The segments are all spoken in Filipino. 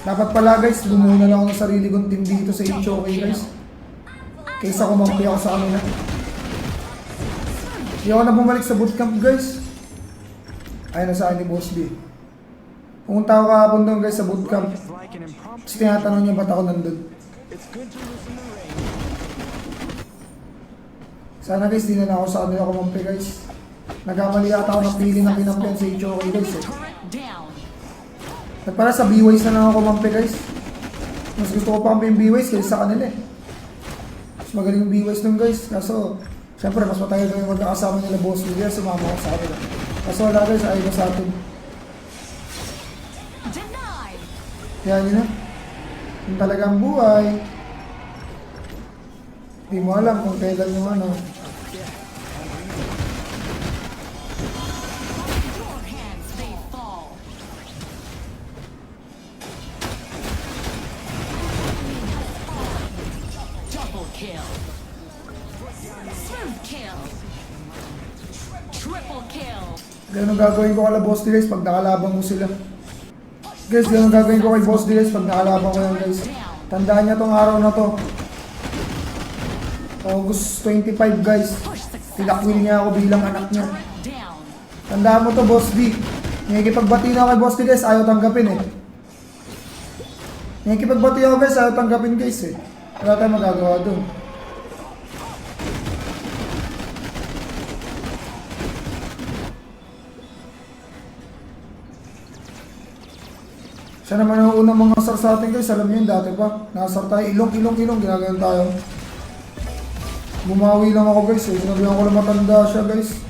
Dapat pala guys, bumuo na lang ako ng sarili kong team dito sa HOK guys. Kaysa kumampi ako sa kanila. Hindi ako na bumalik sa bootcamp guys. Ayun na sa akin ni Boss B. Pumunta ako kahapon doon guys sa bootcamp. Tapos tinatanong niya ba't ako nandun. Sana guys, di na lang ako sa kanila kumampi guys. Nagkamali yata ako ng pili ng kinampihan sa HOK guys eh. At para sa B-Wise na lang ako kumampi guys. Mas gusto ko pa kampi yung B-Wise kaysa sa kanila eh. Mas magaling yung B-Wise nun guys. Kaso, syempre mas matagal kami magkakasama nila boss. Kaya sumama ako sa kanila. Kaso wala guys, ayaw ko sa atin. Kaya yun na. Yung talagang buhay. Hindi mo alam kung kailan yung ano. Kill. Smooth kill. Triple kill. Ganun gagawin ko kala Boss guys pag nakalaban mo sila. Guys, ganun gagawin ko kay Boss guys pag nakalaban ko yan guys. Tandaan niya tong araw na to. August 25 guys. Tinakwil niya ako bilang anak niya. Tandaan mo to Boss D. Nakikipagbati na ako kay Boss D guys, ayaw tanggapin eh. Nakikipagbati ako guys, ayaw tanggapin guys eh. Wala tayong magagawa dun. Siya naman ang unang mga sar sa atin guys, alam niyo yun dati pa. Nasar tayo, ilong, ilong, ilong, ginagayon tayo. Bumawi lang ako guys eh, sinabihan ko na matanda siya guys.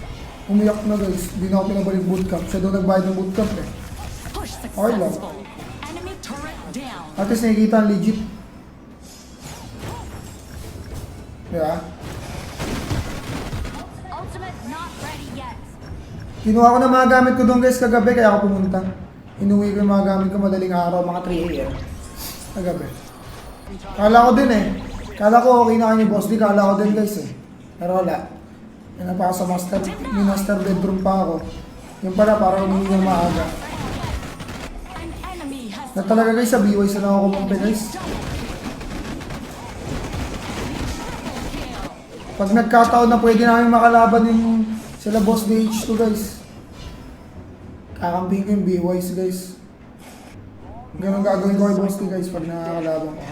Umiyak na guys, hindi na ako pinabalik bootcamp. Siya daw nagbayad ng bootcamp eh. Okay lang. At least nakikita ang legit. Ready yet. Kinuha ko na mga gamit ko doon guys kagabi kaya ako pumunta. Inuwi ko yung mga gamit ko madaling araw, mga 3 a.m. Kagabi. Kala ko din eh. Kala ko okay na kanya boss, di kala ko din guys eh. Pero wala. Yan pa ako sa master, may master bedroom pa ako. Yung pala para umihi ng maaga. Na talaga guys sa BY sa lang ako kumampi guys. Pag nagkataon na pwede namin makalaban yung sila boss DH2 guys. Kakampihin ko yung BYs guys. Ganun gagawin ko kay boss D guys pag nakakalaban ko.